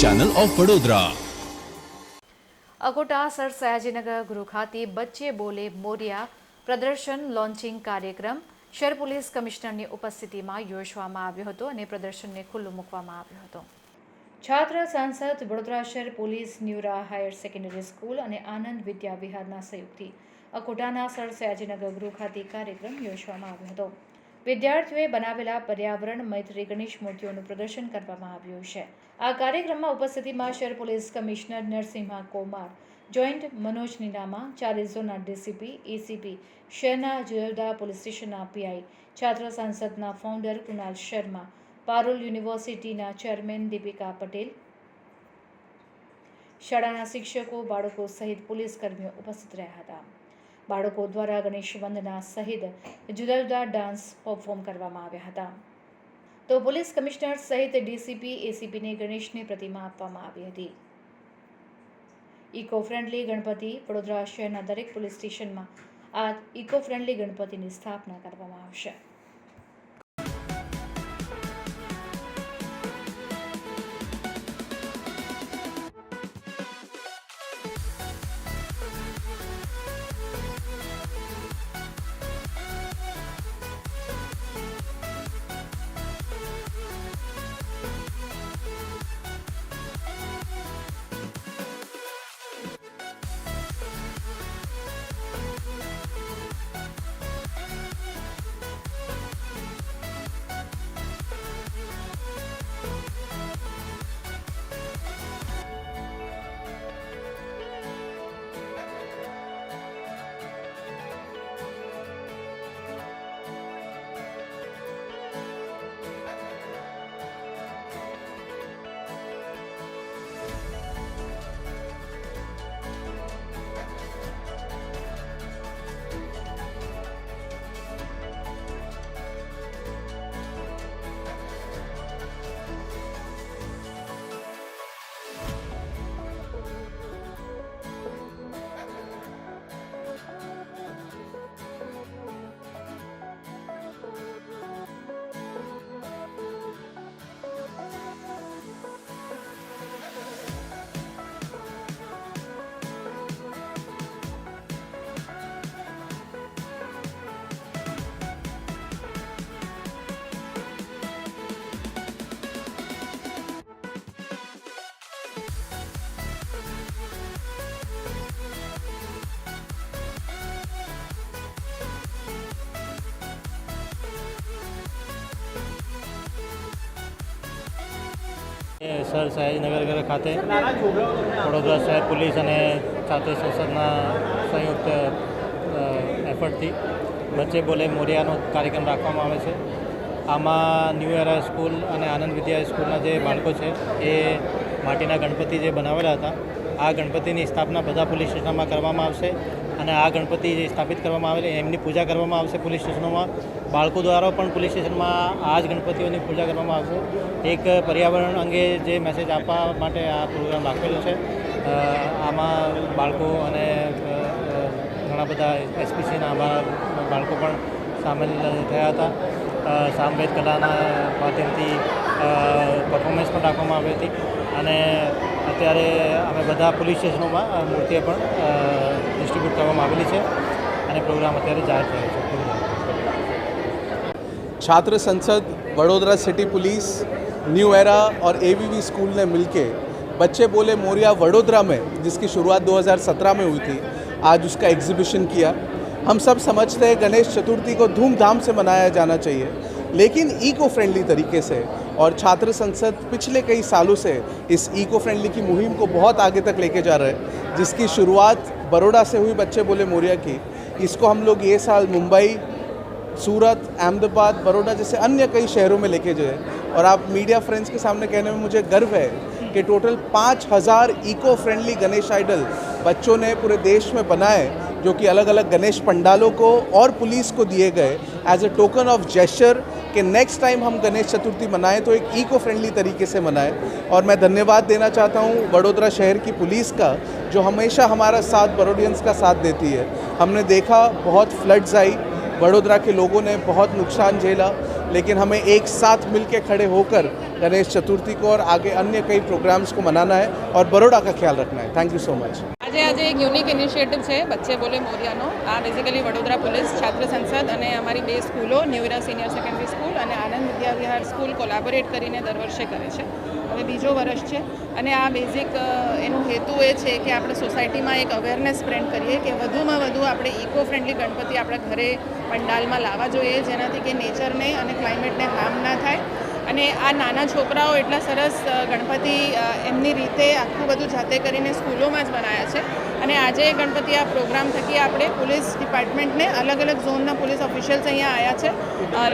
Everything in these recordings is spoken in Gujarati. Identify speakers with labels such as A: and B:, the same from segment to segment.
A: Channel of Vadodara
B: Akota sir Sayajinagar ગૃહ ખાતે બચ્ચે બોલે મોરિયા પ્રદર્શન લોન્ચિંગ કાર્યક્રમ. શહેર પોલીસ કમિશનરની ઉપસ્થિતિમાં યોજવામાં આવ્યો હતો અને પ્રદર્શનને ખુલ્લું મૂકવામાં આવ્યો હતો. છાત્ર સાંસદ વડોદરા શહેર police, new era higher secondary school અને આનંદ વિદ્યા વિહારના સહયોગથી અકોટાના સર સયાજીનગર ગૃહ ખાતે કાર્યક્રમ યોજવામાં આવ્યો હતો. વિદ્યાર્થીઓએ બનાવેલા પર્યાવરણ, મૈત્રી ગણેશ મૂર્તિઓનું પ્રદર્શન કરવામાં આવ્યું છે. આ કાર્યક્રમમાં ઉપસ્થિતિમાં શહેર police commissioner Narasimha Komar, joint Manoj Ninama ચારે ઝોનના ડીસીપી એસીપી શહેરના જુદા પોલીસ સ્ટેશનના પીઆઈ, છાત્ર સાંસદના ફાઉન્ડર કૃણાલ શર્મા, પારુલ યુનિવર્સિટીના ચેરમેન દીપિકા પટેલ, શાળાના શિક્ષકો, બાળકો સહિત પોલીસ કર્મીઓ ઉપસ્થિત રહ્યા હતા. બાળકો દ્વારા ગણેશ વંદના સહિત જુદા જુદા ડાન્સ પરફોર્મ કરવામાં આવ્યા હતા. તો પોલીસ કમિશનર સહિત ડીસીપી એસીપીને ગણેશની પ્રતિમા આપવામાં આવી હતી. ઇકો ફ્રેન્ડલી ગણપતિ વડોદરા શહેરના દરેક પોલીસ સ્ટેશનમાં આ ઇકો ફ્રેન્ડલી ગણપતિની સ્થાપના કરવામાં આવશે.
C: સર સયાજીનગર ખાતે, વડોદરા શહેર પોલીસ અને છાત્ર સંસદના સંયુક્ત એફર્ટથી બચ્ચે બોલે મોરિયાનો કાર્યક્રમ રાખવામાં આવે છે. આમાં ન્યૂ એરા સ્કૂલ અને આનંદ વિદ્યા સ્કૂલના જે બાળકો છે, એ માટીના ગણપતિ જે બનાવેલા હતા, આ ગણપતિની સ્થાપના બધા પોલીસ સ્ટેશનમાં કરવામાં આવશે. અને આ ગણપતિ જે સ્થાપિત કરવામાં આવેલી, એમની પૂજા કરવામાં આવશે પોલીસ સ્ટેશનોમાં. બાળકો દ્વારા પણ પોલીસ સ્ટેશનમાં આ જ ગણપતિઓની પૂજા કરવામાં આવશે. એક પર્યાવરણ અંગે જે મેસેજ આપવા માટે આ પ્રોગ્રામ રાખેલો છે આમાં બાળકો અને ઘણા બધા એસપીસીના અમારા બાળકો પણ સામેલ થયા હતા. સામવેદ કલાના માધ્યમથી પરફોર્મન્સ પણ રાખવામાં આવી હતી. અને અત્યારે અમે બધા પોલીસ સ્ટેશનોમાં મૂર્તિએ પણ ડિસ્ટ્રીબ્યુટ કરવામાં આવેલી છે અને પ્રોગ્રામ અત્યારે જાહેર થયો છે
D: छात्र संसद Vadodara city police new era और एवीवी स्कूल ने मिलके बच्चे बोले मोरिया वडोदरा में जिसकी शुरुआत 2017 में हुई थी आज उसका एग्जीबिशन किया हम सब समझते हैं गणेश चतुर्थी को धूमधाम से मनाया जाना चाहिए लेकिन इको फ्रेंडली तरीके से और छात्र संसद पिछले कई सालों से इस इको फ्रेंडली की मुहिम को बहुत आगे तक लेके जा रहे हैं, जिसकी शुरुआत बड़ोड़ा से हुई बच्चे बोले मोरिया की। इसको हम लोग ये साल मुंबई, सूरत, अहमदाबाद बड़ोड़ा जैसे अन्य कई शहरों में लेके गए और आप मीडिया फ्रेंड्स के सामने कहने में मुझे गर्व है कि टोटल पाँच हज़ार इको फ्रेंडली गणेश आइडल बच्चों ने पूरे देश में बनाए, जो कि अलग अलग गणेश पंडालों को और पुलिस को दिए गए। As a token of gesture कि नेक्स्ट टाइम हम गणेश चतुर्थी मनाएँ तो एक इको फ्रेंडली तरीके से मनाएँ। और मैं धन्यवाद देना चाहता हूँ वडोदरा शहर की पुलिस का, जो हमेशा हमारा साथ बड़ोडियंस का साथ देती है। हमने देखा, बहुत फ्लड्स आई, वडोदरा के लोगों ने बहुत नुकसान झेला, लेकिन हमें एक साथ मिल खड़े होकर गणेश चतुर्थी को और आगे अन्य कई प्रोग्राम्स को मनाना है, और बड़ोड़ा का ख्याल रखना है। थैंक यू सो मच
A: આજે આજે એક યુનિક ઇનિશિયેટિવ છે, બચ્ચે બોલે મોરિયાનો. આ બેઝિકલી વડોદરા પોલીસ છાત્ર સંસદ અને અમારી બે સ્કૂલો ન્યુરા સિનિયર સેકન્ડરી સ્કૂલ અને આનંદ વિદ્યાવિહાર સ્કૂલ કોલાબોરેટ કરીને દર વર્ષે કરે છે. હવે બીજો વર્ષ છે અને આ બેઝિક એનો હેતુ એ છે કે આપણે સોસાયટીમાં એક અવેરનેસ સ્પ્રેડ કરીએ કે વધુમાં વધુ આપણે ઇકો ફ્રેન્ડલી ગણપતિ આપણા ઘરે પંડાલમાં લાવવા જોઈએ, જેનાથી કે નેચરને અને ક્લાઇમેટને હાર્મ ના થાય. અને આ નાના છોકરાઓ એટલા સરસ ગણપતિ એમની રીતે આખું બધું જાતે કરીને સ્કૂલોમાં જ બનાવ્યા છે. અને આજે ગણપતિ આ પ્રોગ્રામ થકી આપણે પોલીસ ડિપાર્ટમેન્ટને અલગ અલગ ઝોનના પોલીસ ઓફિશિયલ્સ અહીંયા આવ્યા છે.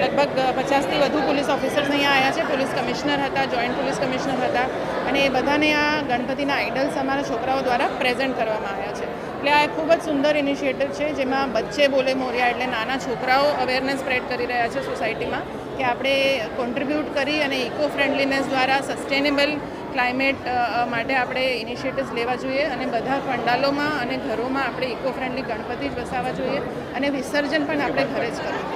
A: લગભગ પચાસથી વધુ પોલીસ ઓફિસર્સ અહીંયા આવ્યા છે. પોલીસ કમિશનર હતા, જોઈન્ટ પોલીસ કમિશનર હતા અને એ બધાને આ ગણપતિના આઇડલ્સ અમારા છોકરાઓ દ્વારા પ્રેઝન્ટ કરવામાં આવ્યા છે. એટલે આ ખૂબ જ સુંદર ઇનિશિયેટિવ છે, જેમાં બચ્ચે બોલે મોરિયા એટલે નાના છોકરાઓ અવેરનેસ સ્પ્રેડ કરી રહ્યા છે સોસાયટીમાં. કે આપણે કોન્ટ્રીબ્યુટ કરી અને ઇકો ફ્રેન્ડલીનેસ દ્વારા સસ્ટેનેબલ ક્લાઇમેટ માટે આપણે ઇનિશિયેટિવ્સ લેવા જોઈએ અને બધા પંડાલોમાં અને ઘરોમાં આપણે ઇકો ફ્રેન્ડલી ગણપતિ જ વસાવવા જોઈએ અને વિસર્જન પણ આપણે ઘરે જ કરવું